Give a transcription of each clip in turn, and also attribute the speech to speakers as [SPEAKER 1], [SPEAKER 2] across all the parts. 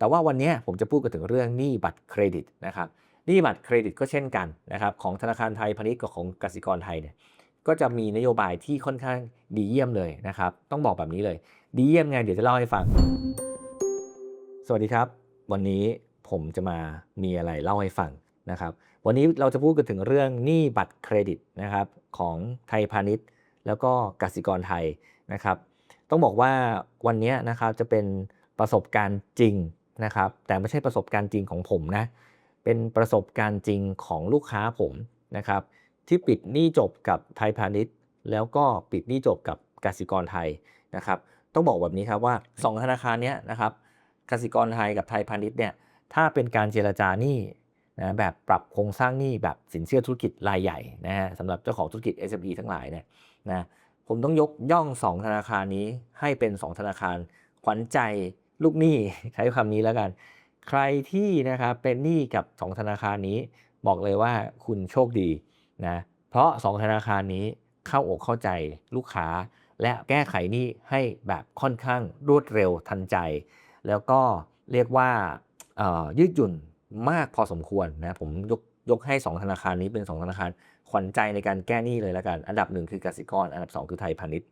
[SPEAKER 1] แต่ว่าวันนี้ผมจะพูดกันถึงเรื่องหนี้บัตรเครดิตนะครับหนี้บัตรเครดิตก็เช่นกันนะครับของธนาคารไทยพาณิชย์กับของกสิกรไทยเนี่ยก็จะมีนโยบายที่ค่อนข้างดีเยี่ยมเลยนะครับ ต้องบอกแบบนี้เลย ดีเยี่ยมไงเดี๋ยวจะเล่าให้ฟัง สวัสดีครับ วันนี้ผมจะมามีอะไรเล่าให้ฟังนะครับวันนี้เราจะพูดกันถึงเรื่องหนี้บัตรเครดิตนะครับของไทยพาณิชย์ แล้วก็กสิกรไทยนะครับ ต้องบอกว่าวันนี้นะครับจะเป็นประสบการณ์จริง นะครับ แต่ไม่ใช่ประสบการณ์จริงของผมนะ เป็นประสบการณ์จริงของลูกค้าผมนะครับ ที่ปิดหนี้จบกับไทยพาณิชย์ แล้วก็ปิดหนี้จบกับกสิกรไทยนะครับ ต้องบอกแบบนี้ครับว่า 2 ธนาคารนี้นะครับกสิกรไทยกับไทยพาณิชย์เนี่ยถ้าเป็นการเจรจาหนี้นะแบบปรับโครงสร้างหนี้แบบสินเชื่อธุรกิจรายใหญ่นะฮะสำหรับเจ้าของธุรกิจ SME ทั้งหลายเนี่ยนะผมต้องยกย่อง 2 ธนาคารนี้ให้เป็น 2 ธนาคารขวัญใจ ลูกหนี้ใช้คำนี้แล้วกัน ใครที่นะครับเป็นหนี้กับ 2 ธนาคารนี้ บอกเลยว่าคุณโชคดีนะเพราะ 2 ธนาคารนี้เข้าอกเข้าใจลูกค้า และแก้ไขหนี้ให้แบบค่อนข้างรวดเร็วทันใจ แล้วก็เรียกว่ายืดหยุ่นมากพอสมควรนะผมยกยกให้ 2 ธนาคารนี้เป็น 2 ธนาคารขวัญใจในการแก้หนี้เลยแล้วกัน อันดับหนึ่งคือกสิกร อันดับ 2 คือไทยพาณิชย์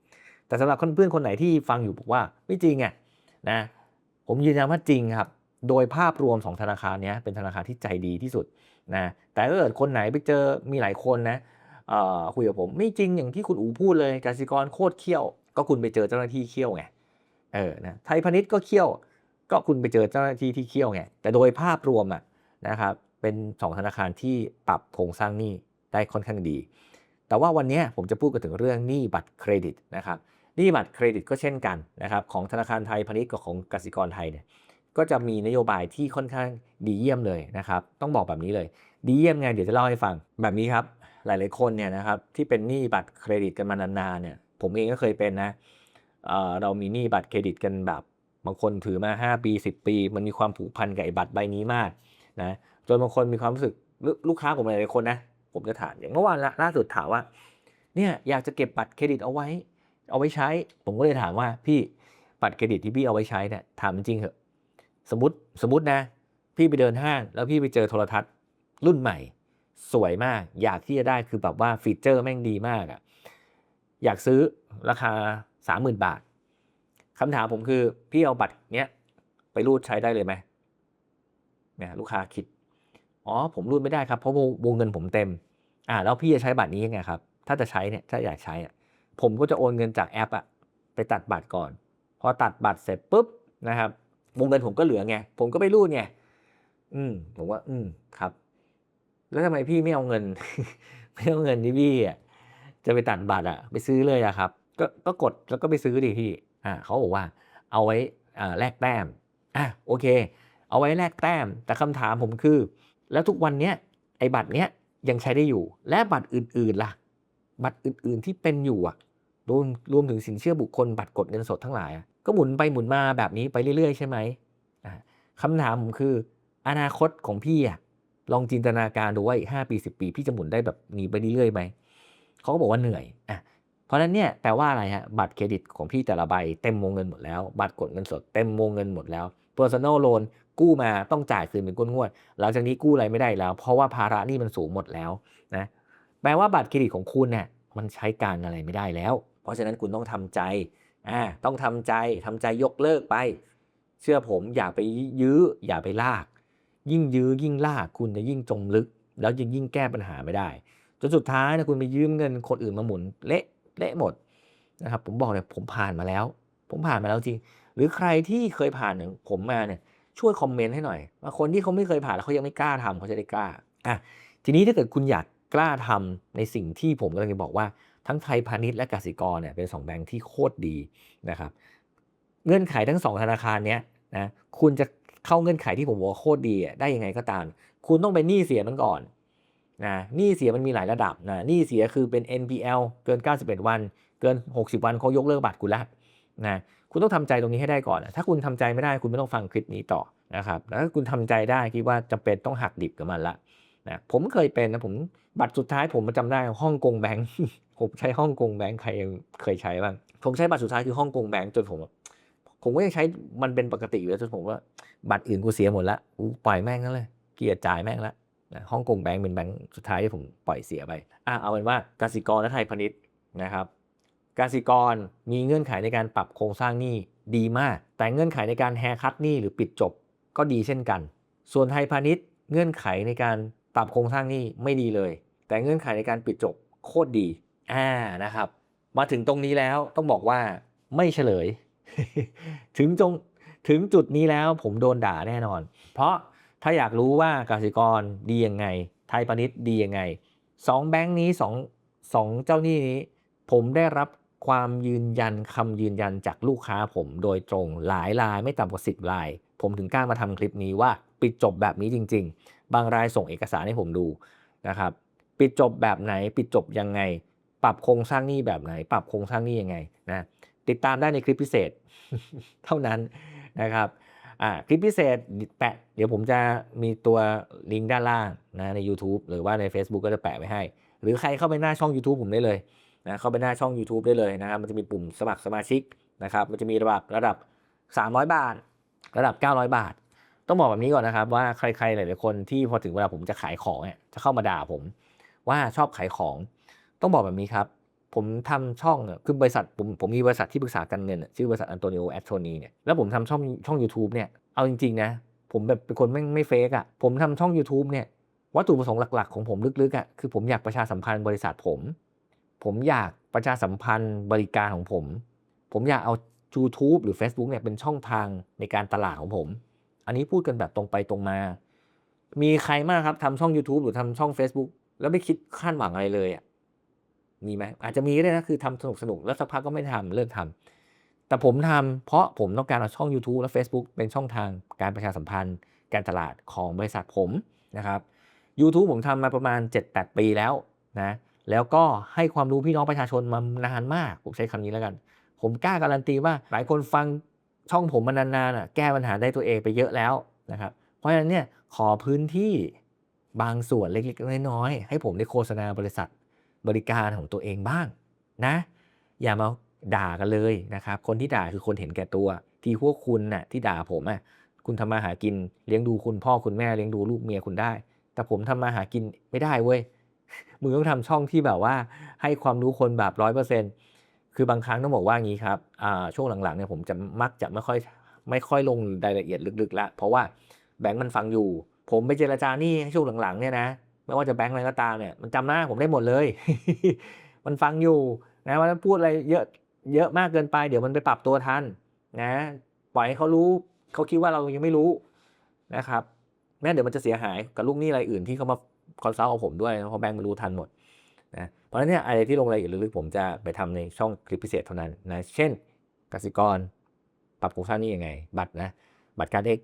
[SPEAKER 1] แต่สำหรับเพื่อนๆคนไหนที่ฟังอยู่บอกว่าไม่จริงอะนะ ผมยืนยันว่าจริงครับ โดยภาพรวม2ธนาคารนี้เป็นธนาคารที่ใจดีที่สุดนะแต่ถ้าเกิดคนไหนไปเจอมีหลายคนนะคุยกับผมไม่จริงอย่างที่คุณอูพูดเลยกสิกรโคตรเขี้ยว ก็คุณไปเจอเจ้าหน้าที่เขี้ยวไงเออนะไทยพาณิชย์ก็เขี้ยว ก็คุณไปเจอเจ้าหน้าที่ที่เขี้ยวไงแต่โดยภาพรวมอะนะครับเป็น 2 ธนาคารที่ปรับโครงสร้างหนี้ได้ค่อนข้างดี แต่ว่าวันนี้ผมจะพูดกันถึงเรื่องหนี้บัตรเครดิตนะครับ นี้บัตรเครดิตก็เช่นกันนะครับของธนาคารไทยพาณิชย์กับของกสิกรไทยเนี่ยก็จะมีนโยบายที่ค่อนข้างดีเยี่ยมเลยนะครับ ต้องบอกแบบนี้เลย ดีเยี่ยมไงเดี๋ยวจะเล่าให้ฟังแบบนี้ครับ หลายๆคนเนี่ยนะครับที่เป็นหนี้บัตรเครดิตกันมานานๆเนี่ยผมเองก็เคยเป็นนะเเรามีหนี้บัตรเครดิตกันแบบบางคนถือมา 5 ปี 10 ปี มันมีความผูกพันกับบัตรใบนี้มากนะจนบางคนมีความรู้สึกลูลูกค้าผมหลายๆคนนะผมจะถามอย่างเมื่อวานล่าสุดถามว่าเนี่ยอยากจะเก็บบัตรเครดิตเอาไว้ เอาไว้ใช้ ผมก็เลยถามว่าพี่บัตรเครดิตที่พี่เอาไว้ใช้เนี่ยถามจริงเหอะสมมติสมมตินะ พี่ไปเดินห้าง แล้วพี่ไปเจอโทรทัศน์รุ่นใหม่ สวยมาก อยากที่จะได้คือแบบว่าฟีเจอร์แม่งดีมากอะอยากซื้อราคา 30,000 บาทคำถามผมคือพี่เอาบัตรเนี้ยไปรูดใช้ได้เลยไหมเนี่ยลูกค้าคิดอ๋อผมรูดไม่ได้ครับเพราะวงเงินผมเต็ม อ่าแล้วพี่จะใช้บัตรนี้ยังไงครับ ถ้าจะใช้เนี่ยถ้าอยากใช้อะ ผมก็จะโอนเงินจากแอปอะไปตัดบัตรก่อน พอตัดบัตรเสร็จปุ๊บนะครับวงเงินผมก็เหลือไง ผมก็ไปรูดไง อืม ผมว่า อืม ครับ แล้วทำไมพี่ไม่เอาเงิน ไม่เอาเงินที่พี่อะจะไปตัดบัตรอะ ไปซื้อเลยอะครับ ก็ก็กดแล้วก็ไปซื้อดิพี่ อ่าเขาบอกว่า เอาไว้อ่าแลกแต้ม อะโอเค เอาไว้แลกแต้ม แต่คำถามผมคือ แล้วทุกวันเนี้ยไอ้บัตรเนี้ยยังใช้ได้อยู่ และบัตรอื่นๆล่ะ บัตรอื่นๆที่เป็นอยู่อะ รวมรวมถึงสินเชื่อบุคคลบัตรกดเงินสดทั้งหลาย ก็หมุนไปหมุนมาแบบนี้ไปเรื่อยๆ ใช่ไหมคำถามผมคือ อนาคตของพี่อะลองจินตนาการดูว่าอีกห้าปีสิบปี พี่จะหมุนได้แบบนี้ไปเรื่อยๆไหมเขาก็บอกว่าเหนื่อยอะเพราะนั้นเนี่ยแปลว่าอะไรฮะบัตรเครดิตของพี่แต่ละใบเต็มวงเงินหมดแล้ว บัตรกดเงินสดเต็มวงเงินหมดแล้ว personal loan กู้มาต้องจ่ายคืนเป็นงวดๆหลังจากนี้กู้อะไรไม่ได้แล้ว เพราะว่าภาระนี่มันสูงหมดแล้วนะแปลว่าบัตรเครดิตของคุณเนี่ยมันใช้การอะไรไม่ได้แล้ว ราะฉะนั้นคุณต้องทำใจอ่าต้องทำใจทำใจยกเลิกไป เชื่อผมอย่าไปยื้ออย่าไปลาก ยิ่งยื้อยิ่งลากคุณจะยิ่งจมลึก แล้วยิ่งยิ่งแก้ปัญหาไม่ได้จนสุดท้ายนะคุณไปยืมเงินคนอื่นมาหมุนเละเละหมดนะครับผมบอกเลยผมผ่านมาแล้ว ผมผ่านมาแล้วจริง หรือใครที่เคยผ่านอย่างผมมาเนี่ยช่วยคอมเมนต์ให้หน่อยว่าคนที่เขาไม่เคยผ่านแล้วเขายังไม่กล้าทำเขาจะได้กล้าอะทีนี้ถ้าเกิดคุณอยากกล้าทำในสิ่งที่ผมกำลังจะบอกว่า ทั้งไทยพาณิชย์และกสิกรเนี่ยเป็นสองแบงค์ที่โคตรดีนะครับ เงื่อนไขทั้งสองธนาคารเนี้ยนะคุณจะเข้าเงื่อนไขที่ผมบอกว่าโคตรดีได้ยังไงก็ตาม คุณต้องเป็นหนี้เสียมันก่อนนะหนี้เสียมันมีหลายระดับนะหนี้เสียคือเป็น NPL เกิน 91 วัน เกิน 60 วันเขายกเลิกบัตรคุณแล้วนะคุณต้องทำใจตรงนี้ให้ได้ก่อนนะถ้าคุณทำใจไม่ได้คุณไม่ต้องฟังคลิปนี้ต่อนะครับแล้วถ้าคุณทำใจได้คิดว่าจำเป็นต้องหักดิบกับมันละนะผมเคยเป็นนะผมบัตรสุดท้ายผมจำได้ฮ่องกงแบงค์ ผมใช้ฮ่องกงแบงค์ใครยังเคยใช้บ้างผมใช้บัตรสุดท้ายคือฮ่องกงแบงค์จนผมผมก็ยังใช้มันเป็นปกติอยู่แล้วจนผมว่า บัตรอื่นกูเสียหมดละกูปล่อยแม่งนั่นเลยเกียดจ่ายแม่งละฮ่องกงแบงก์เป็นแบงก์สุดท้ายที่ผมปล่อยเสียไปอะเอาเป็นว่ากสิกรและไทยพาณิชย์นะครับกสิกรมีเงื่อนไขในการปรับโครงสร้างหนี้ดีมาก แต่เงื่อนไขในการแฮร์คัตหนี้หรือปิดจบก็ดีเช่นกัน ส่วนไทยพาณิชย์เงื่อนไขในการปรับโครงสร้างหนี้ไม่ดีเลย แต่เงื่อนไขในการปิดจบโคตรดี อ่านะครับ มาถึงตรงนี้แล้วต้องบอกว่าไม่เฉลย ถึงจงถึงจุดนี้แล้วผมโดนด่าแน่นอน เพราะถ้าอยากรู้ว่ากสิกรดียังไง ไทยพาณิชย์ดียังไงสองแบงค์นี้สองสองเจ้าหนี้นี้ ผมได้รับความยืนยันคำยืนยันจากลูกค้าผมโดยตรงหลายรายไม่ต่ำกว่า 10ราย ผมถึงกล้ามาทำคลิปนี้ว่าปิดจบแบบนี้จริง ๆ บางรายส่งเอกสารให้ผมดูนะครับ ปิดจบแบบไหนปิดจบยังไง ปรับโครงสร้างหนี้แบบไหน ปรับโครงสร้างหนี้ยังไงนะติดตามได้ในคลิปพิเศษเท่านั้นนะครับอ่าคลิปพิเศษแปะเดี๋ยวผมจะมีตัวลิงก์ด้านล่างนะใน YouTube หรือว่าใน Facebook ก็จะแปะไว้ให้ หรือใครเข้าไปหน้าช่อง YouTube ผมได้เลยนะเข้าไปหน้าช่อง YouTube ได้เลยนะครับมันจะมีปุ่มสมัครสมาชิกนะครับมันจะมีระดับระดับ 300 บาท ระดับ 900 บาท ต้องบอกแบบนี้ก่อนนะครับ ว่าใครๆหลายๆคนที่พอถึงเวลาผมจะขายของเนี่ยจะเข้ามาด่าผม ว่าชอบขายของ ต้องบอกแบบนี้ครับ ผมทำช่องคือบริษัทผมผมมีบริษัทที่ปรึกษาการเงินชื่อบริษัทอันโตนิโอแอตโทนีเนี่ยแล้วผมทำช่องช่อง YouTube เนี่ยเอาจริงๆนะผมแบบเป็นคนไม่ไม่เฟกอะผมทำช่อง YouTube เนี่ยวัตถุประสงค์หลักๆ ของผมลึกๆอะคือผมอยากประชาสัมพันธ์บริษัทผม ผมอยากประชาสัมพันธ์บริการของผม ผมอยากเอา YouTube หรือ Facebook เนี่ยเป็นช่องทางในการตลาดของผม อันนี้พูดกันแบบตรงไปตรงมา มีใครมากครับทำช่อง YouTube หรือทำช่อง Facebook แล้วไม่คิดคาดหวังอะไรเลยอะ มีไหมอาจจะมีก็ได้นะคือทำสนุกสนุกแล้วสักพักก็ไม่ทำเลิกทำแต่ผมทำเพราะผมต้องการเอาช่อง YouTube และ Facebook เป็นช่องทางการประชาสัมพันธ์ การตลาดของบริษัทผมนะครับ YouTube ผมทำมาประมาณ 7-8 ปีแล้วนะแล้วก็ให้ความรู้พี่น้องประชาชนมานานมาก ผมใช้คำนี้แล้วกัน ผมกล้าการันตีว่าหลายคนฟังช่องผมมานานๆอะแก้ปัญหาได้ตัวเองไปเยอะแล้วนะครับ เพราะฉะนั้นเนี่ยขอพื้นที่บางส่วนเล็กๆน้อยๆให้ผมได้โฆษณาบริษัท บริการของตัวเองบ้างนะ อย่ามาด่ากันเลยนะครับ คนที่ด่าคือคนเห็นแก่ตัว ที่พวกคุณน่ะที่ด่าผมอะคุณทำมาหากินเลี้ยงดูคุณพ่อคุณแม่เลี้ยงดูลูกเมียคุณได้ แต่ผมทำมาหากินไม่ได้เว้ยมึงต้องทำช่องที่แบบว่า ให้ความรู้คนแบบร้อยเปอร์เซ็นคือบางครั้งต้องบอกว่างี้ครับช่วงหลังๆเนี่ยผมจะมักจะไม่ค่อยไม่ค่อยลงรายละเอียดลึกๆละเพราะว่าแบงก์มันฟังอยู่ ผมไปเจรจาหนี้ช่วงหลังๆเนี่ยนะ ไม่ว่าจะแบงก์อะไรก็ตามเนี่ยมันจำหน้าผมได้หมดเลย มันฟังอยู่นะว่าพูดอะไรเยอะเยอะมากเกินไป เดี๋ยวมันไปปรับตัวทันนะปล่อยให้เขารู้เขาคิดว่าเรายังไม่รู้นะครับแม้เดี๋ยวมันจะเสียหายกับลูกหนี้รายอื่นที่เขามาคอนซัลท์กับผมด้วยเพราะแบงก์มันรู้ทันหมดนะเพราะฉะนั้นเนี่ยอะไรที่ลงรายละเอียดลึกๆผมจะไปทำในช่องคลิปพิเศษเท่านั้นนะเช่นกสิกร ปรับโครงสร้างนี้ยังไง บัตรนะบัตรการเด็ก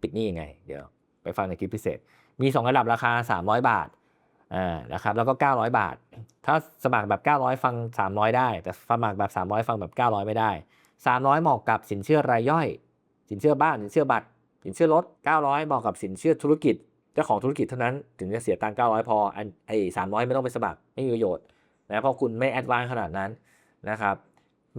[SPEAKER 1] ปิดนี้ยังไง เดี๋ยวไปฟังในคลิปพิเศษ มี 2 ระดับราคา 300 บาทอ่านะครับแล้วก็ 900 บาท ถ้าสมัครแบบ 900 ฟัง 300 ได้ แต่สมัครแบบ 300 ฟังแบบ 900 ไม่ได้ 300เหมาะกับสินเชื่อรายย่อย สินเชื่อบ้าน สินเชื่อบัตร สินเชื่อรถ 900เหมาะกับสินเชื่อธุรกิจ เจ้าของธุรกิจเท่านั้น ถึงจะเสียตังค์900 พอ อันไอ้300 ไม่ต้องไปสมัคร ไม่มีประโยชน์นะเพราะคุณไม่แอดวานขนาดนั้นนะครับ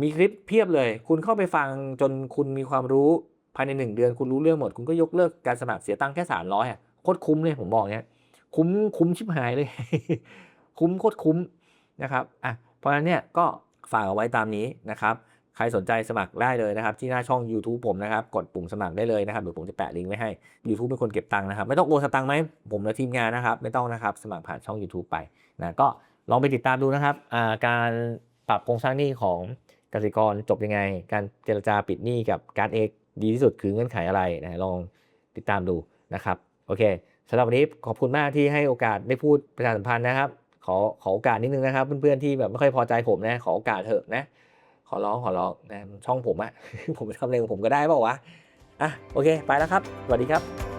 [SPEAKER 1] มีคลิปเพียบเลย คุณเข้าไปฟังจนคุณมีความรู้ภายใน 1 เดือน คุณรู้เรื่องหมด คุณก็ยกเลิกการสมัครเสียตังค์แค่ 300อะ โคตรคุ้มเลยผมบอกเนี้ยคุ้มคุ้มชิบหายเลย คุ้มโคตรคุ้มนะครับอะเพราะฉะนั้นเนี่ยก็ฝากเอาไว้ตามนี้นะครับ ใครสนใจสมัครได้เลยนะครับ ที่หน้าช่อง YouTube ผมนะครับ กดปุ่มสมัครได้เลยนะครับเดี๋ยวผมจะแปะลิงก์ไว้ให้ YouTube เป็นคนเก็บตังค์นะครับ ไม่ต้องโอนสตังค์ไหมผมและทีมงานนะครับ ไม่ต้องนะครับ สมัครผ่านช่อง YouTube ไปนะก็ลองไปติดตามดูนะครับการปรับโครงสร้างหนี้ของกสิกรจบยังไง การเจรจาปิดหนี้กับการเอกดีที่สุดคือเงื่อนไขอะไรนะลองติดตามดูนะครับ โอเคสำหรับวันนี้ขอบคุณมากที่ให้โอกาสได้พูดประชาสัมพันธ์นะครับ ขอขอโอกาสนิดนึงนะครับ เพื่อนๆที่แบบไม่ค่อยพอใจผมนะขอโอกาสเถอะนะ ขอร้องขอร้องนะช่องผมอะผมไปทำอะไรของผมก็ได้เปล่าวะอะโอเค ไปแล้วครับสวัสดีครับ